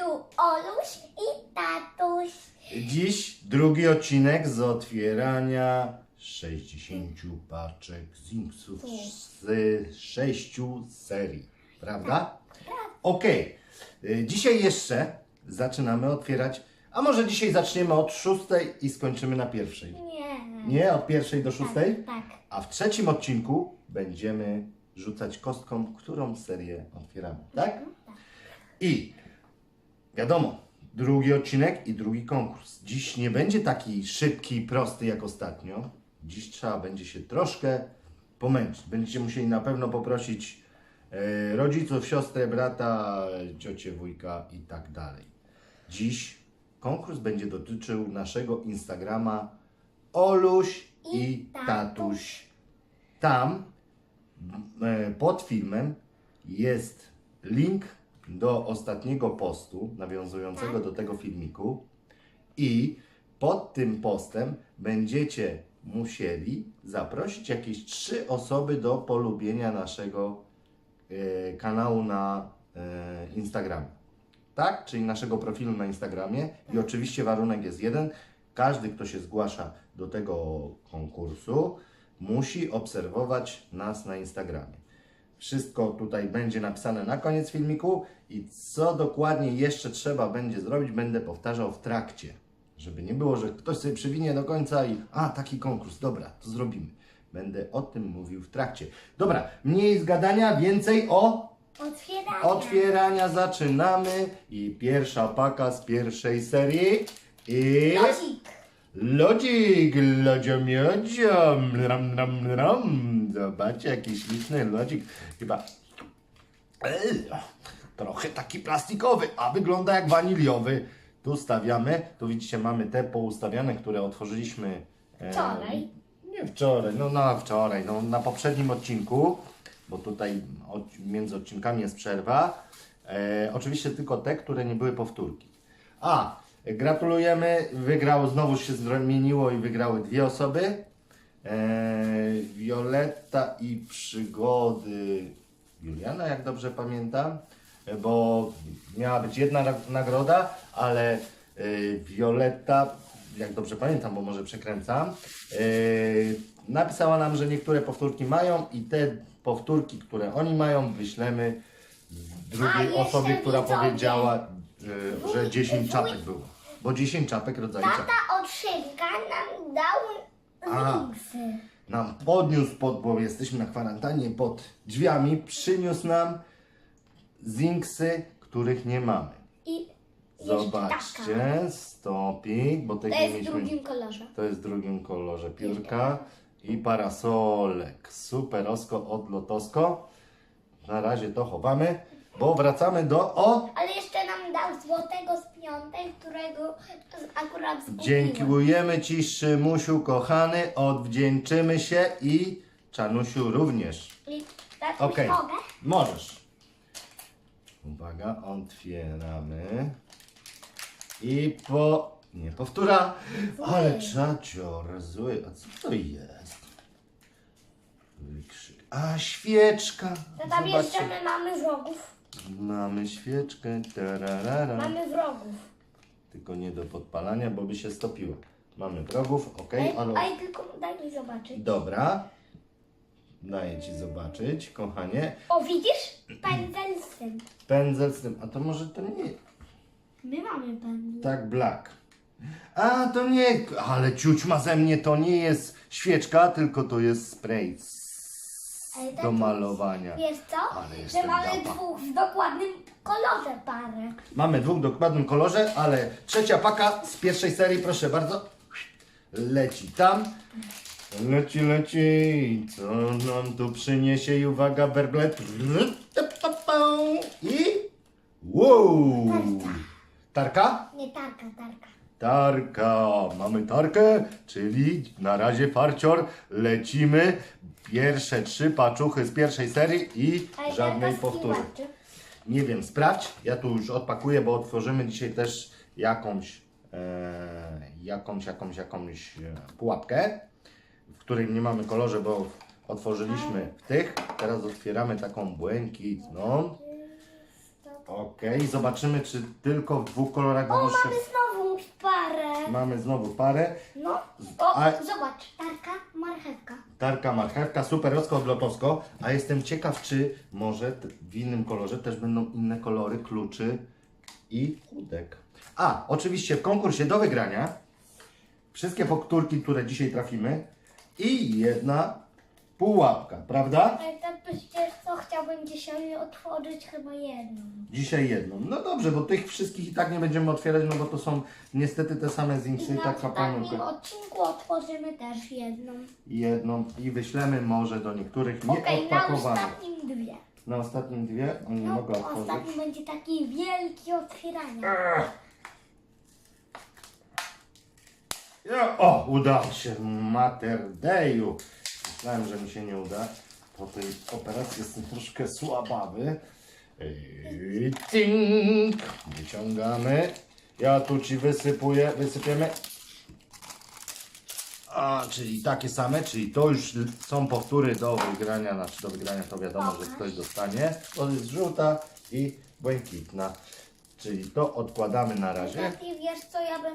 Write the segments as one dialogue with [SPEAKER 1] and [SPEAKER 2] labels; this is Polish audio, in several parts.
[SPEAKER 1] tu Oluś i tatuś.
[SPEAKER 2] Dziś drugi odcinek z otwierania 60 paczek Zinksów z 6 serii. Prawda? Okej. Y, Dzisiaj jeszcze zaczynamy otwierać. A może dzisiaj zaczniemy od szóstej i skończymy na pierwszej?
[SPEAKER 1] Nie.
[SPEAKER 2] Nie, od pierwszej do szóstej?
[SPEAKER 1] Tak.
[SPEAKER 2] A w trzecim odcinku będziemy rzucać kostką, którą serię otwieramy. Tak? I wiadomo, drugi odcinek i drugi konkurs. Dziś nie będzie taki szybki i prosty jak ostatnio. Dziś trzeba będzie się troszkę pomęczyć. Będziecie musieli na pewno poprosić e, rodziców, siostrę, brata, ciocię, wujka i tak dalej. Dziś konkurs będzie dotyczył naszego Instagrama Oluś i,
[SPEAKER 1] I
[SPEAKER 2] tatuś.
[SPEAKER 1] tatuś.
[SPEAKER 2] Tam e, pod filmem jest link do ostatniego postu nawiązującego do tego filmiku i pod tym postem będziecie musieli zaprosić jakieś trzy osoby do polubienia naszego e, kanału na e, Instagramie. Tak? Czyli naszego profilu na Instagramie. I oczywiście warunek jest jeden. Każdy, kto się zgłasza do tego konkursu, musi obserwować nas na Instagramie. Wszystko tutaj będzie napisane na koniec filmiku i co dokładnie jeszcze trzeba będzie zrobić, będę powtarzał w trakcie. Żeby nie było, że ktoś sobie przywinie do końca i a, taki konkurs, dobra, to zrobimy. Będę o tym mówił w trakcie. Dobra, mniej zgadania, więcej o
[SPEAKER 1] Otwierania.
[SPEAKER 2] otwierania zaczynamy i pierwsza paka z pierwszej serii i
[SPEAKER 1] Lodzik.
[SPEAKER 2] lodzik, lodziomiodziom, ram, ram, ram. Zobaczcie, jaki śliczny lodzik, chyba Ej, trochę taki plastikowy, a wygląda jak waniliowy. Tu stawiamy, tu widzicie mamy te poustawiane, które otworzyliśmy e,
[SPEAKER 1] Wczoraj.
[SPEAKER 2] nie wczoraj, no na wczoraj, no na poprzednim odcinku, bo tutaj od, między odcinkami jest przerwa. E, oczywiście tylko te, które nie były powtórki. A, gratulujemy, wygrało, znowu się zmieniło i wygrały dwie osoby. E, Violetta i przygody Juliana, jak dobrze pamiętam, e, bo miała być jedna nagroda, ale e, Violetta, jak dobrze pamiętam, bo może przekręcam, napisała nam, że niektóre powtórki mają i te powtórki, które oni mają, wyślemy
[SPEAKER 1] A,
[SPEAKER 2] drugiej
[SPEAKER 1] jeszcze
[SPEAKER 2] osobie, która
[SPEAKER 1] widzowie.
[SPEAKER 2] powiedziała, e, że 10
[SPEAKER 1] wuj-
[SPEAKER 2] czapek było. Bo 10 czapek rodzaju czapek
[SPEAKER 1] Tata od nam dał
[SPEAKER 2] A. nam podniósł, pod, bo jesteśmy na kwarantannie, pod drzwiami, przyniósł nam zinksy, których nie mamy.
[SPEAKER 1] I.
[SPEAKER 2] Zobaczcie, stopik, bo tego
[SPEAKER 1] To jest w
[SPEAKER 2] mieliśmy.
[SPEAKER 1] drugim kolorze.
[SPEAKER 2] To jest w drugim kolorze piórka i parasolek. Superosko od Lotosko. Na razie to chowamy, bo wracamy do... O!
[SPEAKER 1] Ale jeszcze dał złotego z piątej, którego akurat zgubiłem.
[SPEAKER 2] Dziękujemy Ci, Szymusiu, kochany, odwdzięczymy się i Czanusiu również.
[SPEAKER 1] I tak
[SPEAKER 2] Okej,
[SPEAKER 1] mogę?
[SPEAKER 2] możesz. Uwaga, otwieramy. I po... Nie, powtóra. Ale czacior, zły. A co to jest? Wykrzyk. A, świeczka.
[SPEAKER 1] To tam
[SPEAKER 2] Zobaczcie.
[SPEAKER 1] jeszcze my mamy wrogów.
[SPEAKER 2] Mamy świeczkę. Tararara.
[SPEAKER 1] Mamy wrogów.
[SPEAKER 2] Tylko nie do podpalania, bo by się stopiła. Mamy wrogów, ok,
[SPEAKER 1] Ej,
[SPEAKER 2] ale...
[SPEAKER 1] ej, tylko daj mi zobaczyć.
[SPEAKER 2] Dobra. Daję Ci zobaczyć, kochanie.
[SPEAKER 1] O, widzisz? Pędzel z tym.
[SPEAKER 2] Pędzel z tym, a to może to nie...
[SPEAKER 1] My mamy pędzel.
[SPEAKER 2] Tak, black. A, to nie... Ale ciućma ze mnie to nie jest świeczka, tylko to jest spray do
[SPEAKER 1] tatuś,
[SPEAKER 2] malowania.
[SPEAKER 1] Wiesz co?
[SPEAKER 2] Ale
[SPEAKER 1] Że
[SPEAKER 2] jestem
[SPEAKER 1] mamy
[SPEAKER 2] gapa.
[SPEAKER 1] dwóch w dokładnym kolorze parę.
[SPEAKER 2] Mamy dwóch w dokładnym kolorze, ale trzecia paka z pierwszej serii, proszę bardzo. Leci tam. Leci, leci. Co nam tu przyniesie? I uwaga, werblet. I... Wow! Tarka?
[SPEAKER 1] Nie tarka, tarka.
[SPEAKER 2] Tarka. Mamy tarkę, czyli na razie farcior. Lecimy. Pierwsze trzy paczuchy z pierwszej serii i
[SPEAKER 1] Ale
[SPEAKER 2] żadnej
[SPEAKER 1] tarka z
[SPEAKER 2] powtóry.
[SPEAKER 1] kiłaczy.
[SPEAKER 2] Nie wiem, sprawdź. Ja tu już odpakuję, bo otworzymy dzisiaj też jakąś, e, jakąś, jakąś, jakąś e, pułapkę, w której nie mamy kolorze, bo otworzyliśmy tych. Teraz otwieramy taką błękitną. Okej, zobaczymy, czy tylko w dwóch kolorach
[SPEAKER 1] O,
[SPEAKER 2] będą się...
[SPEAKER 1] mamy znowu parę.
[SPEAKER 2] Mamy znowu parę.
[SPEAKER 1] No, o,
[SPEAKER 2] A-
[SPEAKER 1] zobacz, tarka, marchewka.
[SPEAKER 2] Tarka, marchewka, superowsko, odlotowsko. A jestem ciekaw, czy może t- w innym kolorze też będą inne kolory kluczy i chudek. A, oczywiście w konkursie do wygrania wszystkie powtórki, które dzisiaj trafimy i jedna pułapka, prawda?
[SPEAKER 1] Ale tak przecież co chciałbym dzisiaj otworzyć chyba jedną.
[SPEAKER 2] Dzisiaj jedną. No dobrze, bo tych wszystkich i tak nie będziemy otwierać, no bo to są niestety te same
[SPEAKER 1] I
[SPEAKER 2] zinksy,
[SPEAKER 1] na
[SPEAKER 2] tak na
[SPEAKER 1] ostatnim odcinku otworzymy też jedną.
[SPEAKER 2] Jedną i wyślemy może do niektórych
[SPEAKER 1] Okej, na
[SPEAKER 2] nieodpakowanych.
[SPEAKER 1] ostatnim dwie.
[SPEAKER 2] Na ostatnim dwie, oni nie
[SPEAKER 1] No,
[SPEAKER 2] mogą otworzyć.
[SPEAKER 1] ostatni będzie taki wielki otwieranie.
[SPEAKER 2] Ja, o, udało się, Materdeju. Myślałem, że mi się nie uda. Po tej operacji jestem troszkę słabawy. I Tink! Wyciągamy. Ja tu ci wysypuję, wysypiemy. A, czyli takie same, czyli to już są powtóry do wygrania, znaczy do wygrania to wiadomo, że ktoś dostanie. To jest żółta i błękitna. Czyli to odkładamy na razie.
[SPEAKER 1] Tati, wiesz co, ja bym...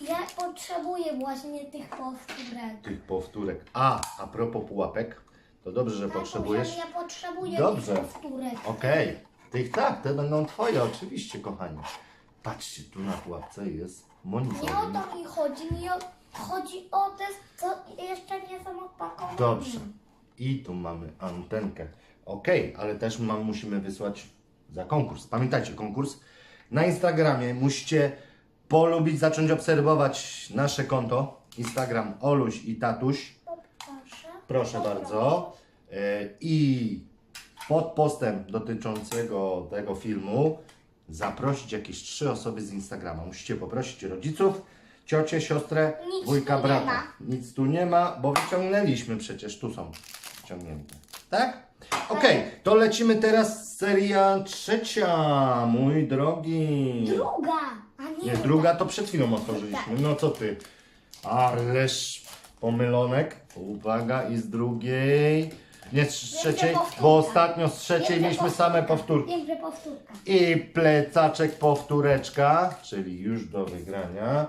[SPEAKER 1] Ja potrzebuję właśnie tych powtórek.
[SPEAKER 2] tych powtórek. A, a propos pułapek, to dobrze, że
[SPEAKER 1] Tak,
[SPEAKER 2] potrzebujesz.
[SPEAKER 1] Ja potrzebuję
[SPEAKER 2] Dobrze.
[SPEAKER 1] tych powtórek.
[SPEAKER 2] Okej, tych tak, te będą twoje, oczywiście, kochani. Patrzcie, tu na pułapce jest
[SPEAKER 1] Nie o to mi chodzi, mi o, chodzi o te, co jeszcze nie są odpakowane.
[SPEAKER 2] Dobrze. I tu mamy antenkę. Okej, ale też mam, musimy wysłać za konkurs. Pamiętajcie, konkurs na Instagramie musicie polubić, zacząć obserwować nasze konto. Instagram Oluś i Tatuś.
[SPEAKER 1] Proszę.
[SPEAKER 2] Proszę bardzo. E, I pod postem dotyczącego tego filmu zaprosić jakieś trzy osoby z Instagrama. Musicie poprosić rodziców, ciocię, siostrę,
[SPEAKER 1] Nic
[SPEAKER 2] wujka, brata. Nic tu nie ma, bo wyciągnęliśmy przecież. Tu są wyciągnięte. Tak? Okej, to lecimy teraz. Seria trzecia, mój drogi.
[SPEAKER 1] Druga, nie,
[SPEAKER 2] druga to przed chwilą otworzyliśmy. No co ty? Ależ pomylonek. Uwaga, i z drugiej. Nie z trzeciej,
[SPEAKER 1] powtórka.
[SPEAKER 2] bo ostatnio z trzeciej mieliśmy
[SPEAKER 1] powtórka.
[SPEAKER 2] same powtórki.
[SPEAKER 1] Powtórka.
[SPEAKER 2] I plecaczek powtóreczka, czyli już do wygrania.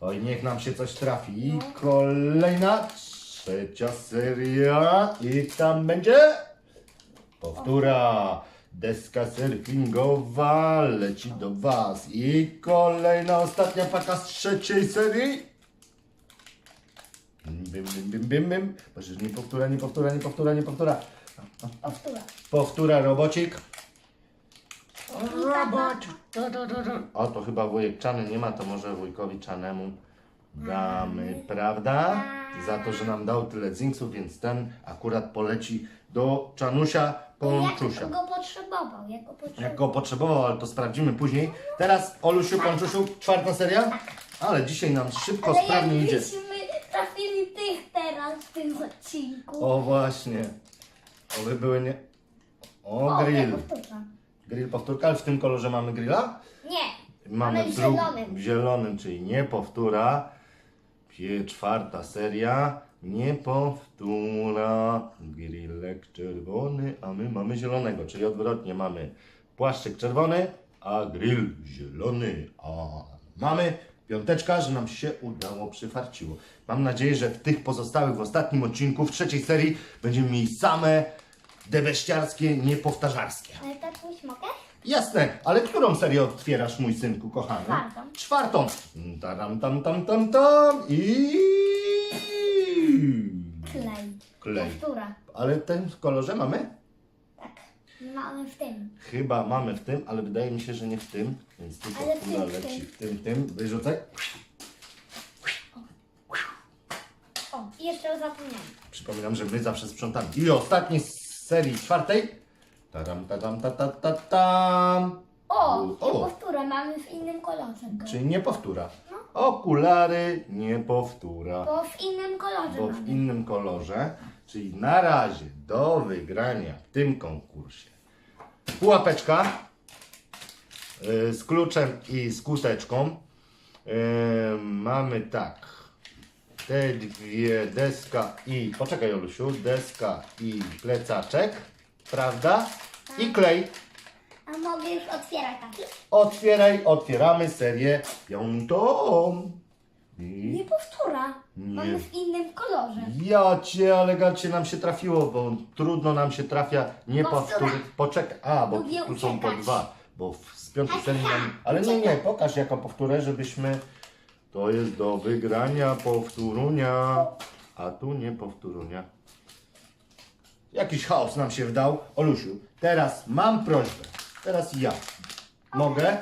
[SPEAKER 2] Oj, niech nam się coś trafi. I kolejna, trzecia seria. I tam będzie powtóra. Deska surfingowa leci do Was. I kolejna, ostatnia paka z trzeciej serii. Bim, bim, bim, bim, bim. Boże, nie powtóra, nie powtóra, nie powtóra, nie powtóra.
[SPEAKER 1] Powtóra.
[SPEAKER 2] Powtóra, robocik.
[SPEAKER 1] Robot.
[SPEAKER 2] O, to chyba wujek Czany nie ma, to może wujkowi Czanemu damy, prawda? Za to, że nam dał tyle zinksów, więc ten akurat poleci do Czanusia
[SPEAKER 1] Jak
[SPEAKER 2] Pączusia.
[SPEAKER 1] go potrzebował, jak go potrzebował.
[SPEAKER 2] Jak go potrzebował, ale to sprawdzimy później. Teraz Olusiu Pączusiu, czwarta seria. Ale dzisiaj nam szybko,
[SPEAKER 1] Ale
[SPEAKER 2] sprawnie idzie.
[SPEAKER 1] jakbyśmy trafili tych teraz w tym odcinku.
[SPEAKER 2] O właśnie. O, by były nie... O,
[SPEAKER 1] O,
[SPEAKER 2] grill.
[SPEAKER 1] powtórka.
[SPEAKER 2] Grill powtórka, ale w tym kolorze mamy grilla?
[SPEAKER 1] Nie.
[SPEAKER 2] Mamy
[SPEAKER 1] w
[SPEAKER 2] dru-
[SPEAKER 1] zielonym.
[SPEAKER 2] w zielonym, czyli nie powtóra. Pie- Czwarta seria. Nie powtóra. Grillek czerwony, a my mamy zielonego, czyli odwrotnie mamy płaszczyk czerwony, a grill zielony. A mamy piąteczka, że nam się udało, przyfarciło. Mam nadzieję, że w tych pozostałych, w ostatnim odcinku, w trzeciej serii będziemy mieli same debeściarskie, niepowtarzarskie.
[SPEAKER 1] Ale tatuś mogę?
[SPEAKER 2] Jasne, ale którą serię otwierasz, mój synku kochany?
[SPEAKER 1] Czwartą.
[SPEAKER 2] Czwartą. Taram, tam, tam, tam, tam i...
[SPEAKER 1] Klej.
[SPEAKER 2] Klej.
[SPEAKER 1] Powtóra.
[SPEAKER 2] Ale ten w kolorze mamy?
[SPEAKER 1] Tak. Mamy w tym.
[SPEAKER 2] Chyba mamy w tym, ale wydaje mi się, że nie w tym. Więc tu
[SPEAKER 1] Ale w
[SPEAKER 2] powtóra
[SPEAKER 1] tym, w
[SPEAKER 2] leci
[SPEAKER 1] tym.
[SPEAKER 2] w tym, tym. Wyrzucaj.
[SPEAKER 1] O, i jeszcze zapomniałem.
[SPEAKER 2] Przypominam, że my zawsze sprzątamy. I ostatni z serii czwartej. Taram, taram, ta, ta, ta, tam.
[SPEAKER 1] O,
[SPEAKER 2] O.
[SPEAKER 1] o. powtórę mamy w innym kolorze. go.
[SPEAKER 2] Czyli nie powtóra. Okulary nie powtóra.
[SPEAKER 1] Bo w innym kolorze
[SPEAKER 2] bo w
[SPEAKER 1] mamy.
[SPEAKER 2] innym kolorze, czyli na razie do wygrania w tym konkursie. Pułapeczka y, z kluczem i skuteczką. Y, mamy tak. Te dwie deska i. Poczekaj, Olusiu. Deska i plecaczek. Prawda? I klej.
[SPEAKER 1] Mogę już Otwieraj taki.
[SPEAKER 2] Otwieraj, otwieramy serię piątą. I
[SPEAKER 1] Nie powtóra.
[SPEAKER 2] Nie.
[SPEAKER 1] Mamy w innym kolorze.
[SPEAKER 2] ja cię, ale gacie nam się trafiło, bo trudno nam się trafia nie
[SPEAKER 1] Powtóra.
[SPEAKER 2] powtórzyć. Poczekaj, a, bo
[SPEAKER 1] Lubię
[SPEAKER 2] tu są po
[SPEAKER 1] uciekać.
[SPEAKER 2] dwa, bo w, z piątej
[SPEAKER 1] Tak,
[SPEAKER 2] serii
[SPEAKER 1] tak.
[SPEAKER 2] nam... Ale nie, nie, pokaż jako powtórę, żebyśmy... To jest do wygrania powtórunia, a tu nie powtórunia. Jakiś chaos nam się wdał. Olusiu, teraz mam prośbę. Teraz ja. Mogę?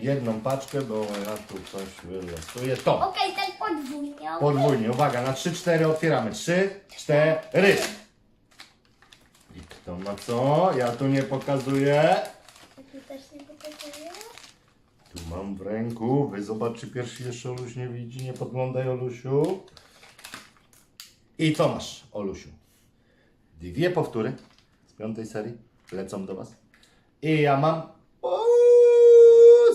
[SPEAKER 2] Jedną paczkę, bo ja tu coś wylosuję. To.
[SPEAKER 1] Okej, tak podwójnie.
[SPEAKER 2] Podwójnie, uwaga, na 3-4 otwieramy. 3, 4. I kto ma co? Ja tu nie pokazuję.
[SPEAKER 1] Tu też nie pokazuję.
[SPEAKER 2] Tu mam w ręku. Wy zobaczcie pierwszy jeszcze Oluś nie widzi. Nie podglądaj Olusiu. I co masz, Olusiu? Dwie powtóry z piątej serii. Lecą do was. I ja mam o,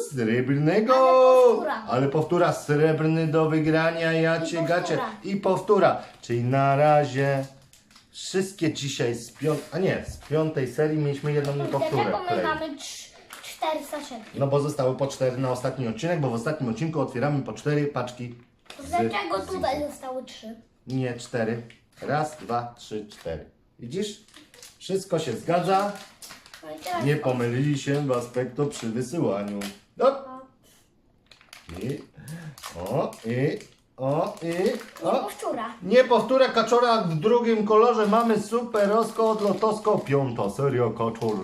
[SPEAKER 2] srebrnego.
[SPEAKER 1] Ale powtóra.
[SPEAKER 2] Ale powtóra. Srebrny do wygrania. Ja
[SPEAKER 1] I
[SPEAKER 2] cię
[SPEAKER 1] powtóra.
[SPEAKER 2] gacie. I powtóra. Czyli na razie wszystkie dzisiaj z piątej, a nie, z piątej serii mieliśmy jedną powtórę.
[SPEAKER 1] Dlaczego my mamy trz- cztery saszetki?
[SPEAKER 2] No bo zostały po cztery na ostatni odcinek, bo w ostatnim odcinku otwieramy po cztery paczki. Z-
[SPEAKER 1] Dlaczego
[SPEAKER 2] z-
[SPEAKER 1] tutaj zostały trzy?
[SPEAKER 2] Nie, cztery. Raz, dwa, trzy, cztery. Widzisz? Wszystko się zgadza. Nie pomylili się w aspektu przy wysyłaniu. No. I, o, i, o, i,
[SPEAKER 1] nie
[SPEAKER 2] o.
[SPEAKER 1] powtóra.
[SPEAKER 2] Nie powtórę kaczora w drugim kolorze. Mamy superosko od lotosko. Piąta seria kaczor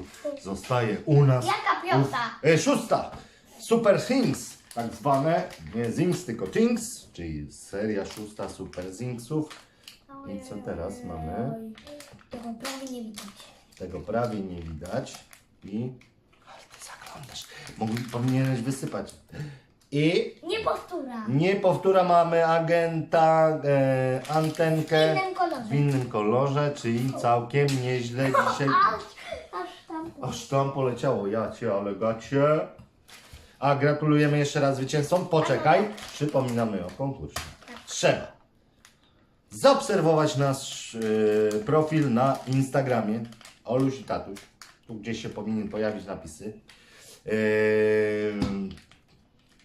[SPEAKER 2] zostaje u nas.
[SPEAKER 1] Jaka piąta?
[SPEAKER 2] E, szósta. Super Things, tak zwane. Nie Zings, tylko Things, czyli seria szósta Super Zingsów. I co teraz mamy?
[SPEAKER 1] Tego prawie nie widać.
[SPEAKER 2] Tego prawie nie widać. I... Ale ty zaglądasz. Mógł, powinieneś wysypać. I
[SPEAKER 1] Nie powtóra.
[SPEAKER 2] nie powtóra mamy agenta, e, antenkę
[SPEAKER 1] W innym kolorze.
[SPEAKER 2] w innym kolorze, czyli całkiem nieźle dzisiaj.
[SPEAKER 1] Aż, aż tam.
[SPEAKER 2] Aż tam poleciało, ja cię, ale gacie. A gratulujemy jeszcze raz zwycięzcom. Poczekaj, przypominamy o konkursie. Trzeba zaobserwować nasz yy, profil na Instagramie Oluś i Tatuś. Tu gdzieś się powinien pojawić napisy. Yy,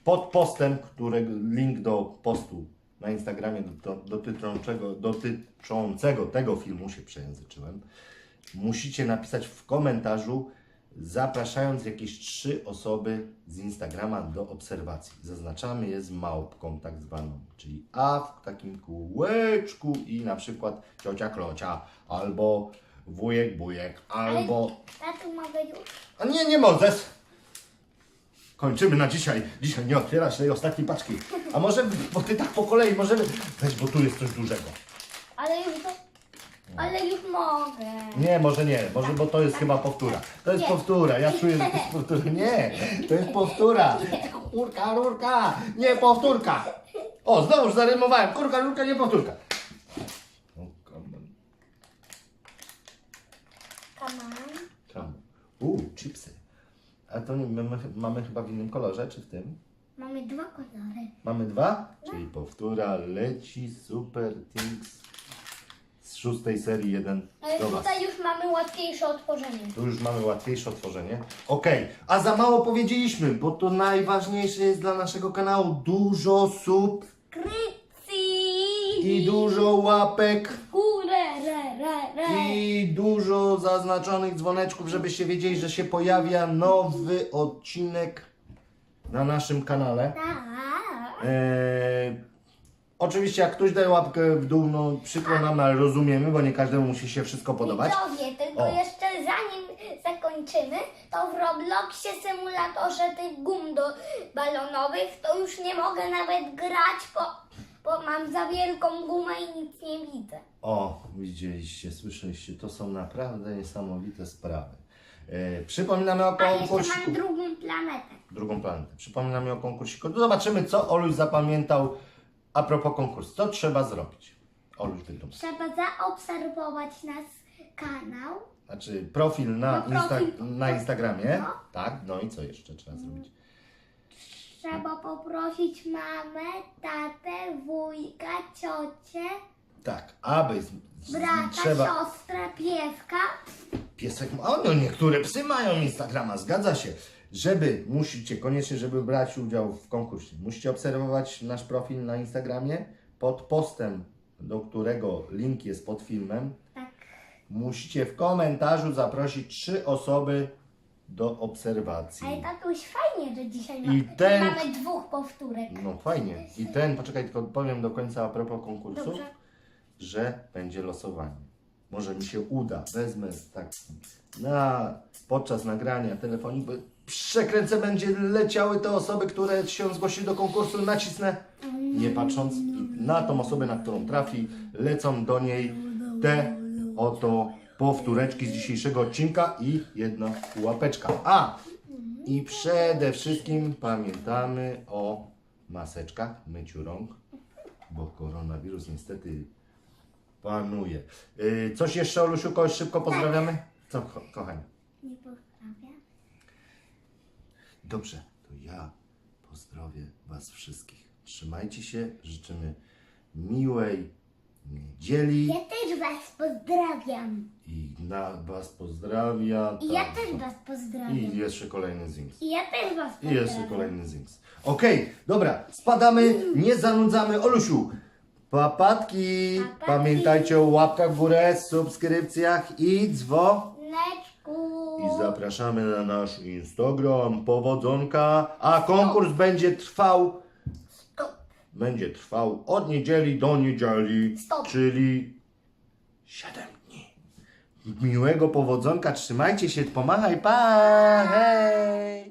[SPEAKER 2] pod postem, którego link do postu na Instagramie do, dotyczącego, dotyczącego tego filmu się przejęzyczyłem. Musicie napisać w komentarzu, zapraszając jakieś trzy osoby z Instagrama do obserwacji. Zaznaczamy je z małpką tak zwaną, czyli A w takim kółeczku i na przykład ciocia Klocia, albo wujek Bujek, albo...
[SPEAKER 1] Tatu mogę już?
[SPEAKER 2] A nie, nie Mozes! Kończymy na dzisiaj. Dzisiaj nie otwierać tej ostatniej paczki. A może, bo ty tak po kolei możemy... Weź, bo tu jest coś dużego.
[SPEAKER 1] Ale już to... Ale już mogę.
[SPEAKER 2] Nie, może nie, może bo to jest chyba powtóra. To jest
[SPEAKER 1] Nie.
[SPEAKER 2] powtóra, ja czuję, że to jest powtóra. Nie, to jest powtóra. Kurka, rurka, nie powtórka. O, znowu zarymowałem. Kurka, rurka, nie powtórka. Uuu, chipsy. A to nie, mamy, mamy chyba w innym kolorze, czy w tym?
[SPEAKER 1] Mamy dwa kolory.
[SPEAKER 2] Mamy dwa? Czyli powtóra leci Super Things z szóstej serii jeden
[SPEAKER 1] Ale
[SPEAKER 2] do Was.
[SPEAKER 1] tutaj już mamy łatwiejsze otworzenie.
[SPEAKER 2] Tu już mamy łatwiejsze otworzenie. Okej, a za mało powiedzieliśmy, bo to najważniejsze jest dla naszego kanału. Dużo sub
[SPEAKER 1] Krycji!
[SPEAKER 2] i dużo łapek
[SPEAKER 1] W Górę, re, re, re.
[SPEAKER 2] I dużo zaznaczonych dzwoneczków, żebyście wiedzieli, że się pojawia nowy odcinek na naszym kanale.
[SPEAKER 1] Tak.
[SPEAKER 2] Eee, oczywiście jak ktoś daje łapkę w dół, no przykro nam, ale rozumiemy, bo nie każdemu musi się wszystko podobać.
[SPEAKER 1] Widzowie, tylko
[SPEAKER 2] O.
[SPEAKER 1] jeszcze zanim zakończymy, to w Robloxie symulatorze tych gum do balonowych, to już nie mogę nawet grać, bo, bo mam za wielką gumę i nic nie widzę.
[SPEAKER 2] O, widzieliście, słyszeliście, to są naprawdę niesamowite sprawy. E, przypominamy o
[SPEAKER 1] A jeszcze
[SPEAKER 2] konkursiku.
[SPEAKER 1] mam drugą planetę.
[SPEAKER 2] Drugą planetę. Przypominamy o konkursiku. No Zobaczymy, co Oluś zapamiętał a propos konkursu. Co trzeba zrobić? Oluś wygląda.
[SPEAKER 1] Trzeba zaobserwować nasz kanał.
[SPEAKER 2] Znaczy profil na,
[SPEAKER 1] No, profil.
[SPEAKER 2] Insta- na Instagramie.
[SPEAKER 1] No.
[SPEAKER 2] Tak, no i co jeszcze trzeba zrobić?
[SPEAKER 1] Trzeba poprosić mamę, tatę, wujka, ciocię,
[SPEAKER 2] Tak, aby z, z,
[SPEAKER 1] brata,
[SPEAKER 2] trzeba...
[SPEAKER 1] siostrę, pieska.
[SPEAKER 2] Piesek ma, o no niektóre psy mają Instagrama, zgadza się. Żeby, musicie koniecznie, żeby brać udział w konkursie, musicie obserwować nasz profil na Instagramie. Pod postem, do którego link jest pod filmem,
[SPEAKER 1] Tak.
[SPEAKER 2] musicie w komentarzu zaprosić trzy osoby do obserwacji.
[SPEAKER 1] Ale tatuś, fajnie, że dzisiaj ma,
[SPEAKER 2] I ten-
[SPEAKER 1] mamy dwóch powtórek.
[SPEAKER 2] No fajnie. I ten, poczekaj, tylko powiem do końca a propos konkursu,
[SPEAKER 1] Dobrze.
[SPEAKER 2] Że będzie losowanie. Może mi się uda, wezmę tak na, podczas nagrania telefoniku, przekręcę, będzie leciały te osoby, które się zgłosiły do konkursu, nacisnę, nie patrząc na tą osobę, na którą trafi, lecą do niej te oto powtóreczki z dzisiejszego odcinka i jedna łapeczka. A! I przede wszystkim pamiętamy o maseczkach, myciu rąk, bo koronawirus niestety panuje. Yy, coś jeszcze, Olusiu, kogoś szybko pozdrawiamy? Co, ko kochani?
[SPEAKER 1] Nie pozdrawiam.
[SPEAKER 2] Dobrze, to ja pozdrowię Was wszystkich. Trzymajcie się, życzymy miłej niedzieli
[SPEAKER 1] Ja też was pozdrawiam.
[SPEAKER 2] i na Was pozdrawia.
[SPEAKER 1] I ja też was pozdrawiam.
[SPEAKER 2] I jeszcze kolejny Zings.
[SPEAKER 1] I ja też was
[SPEAKER 2] I
[SPEAKER 1] pozdrawiam.
[SPEAKER 2] jeszcze kolejny Zings. Okej, dobra, spadamy, nie zanudzamy. Olusiu, papatki.
[SPEAKER 1] Papatki.
[SPEAKER 2] Pamiętajcie o łapkach w górę, subskrypcjach i dzwo.
[SPEAKER 1] Leczku.
[SPEAKER 2] I zapraszamy na nasz Instagram, powodzonka, a konkurs będzie trwał,
[SPEAKER 1] Stop.
[SPEAKER 2] będzie trwał od niedzieli do niedzieli,
[SPEAKER 1] Stop.
[SPEAKER 2] czyli 7 dni. Miłego powodzonka, trzymajcie się, pomachaj, pa, hej!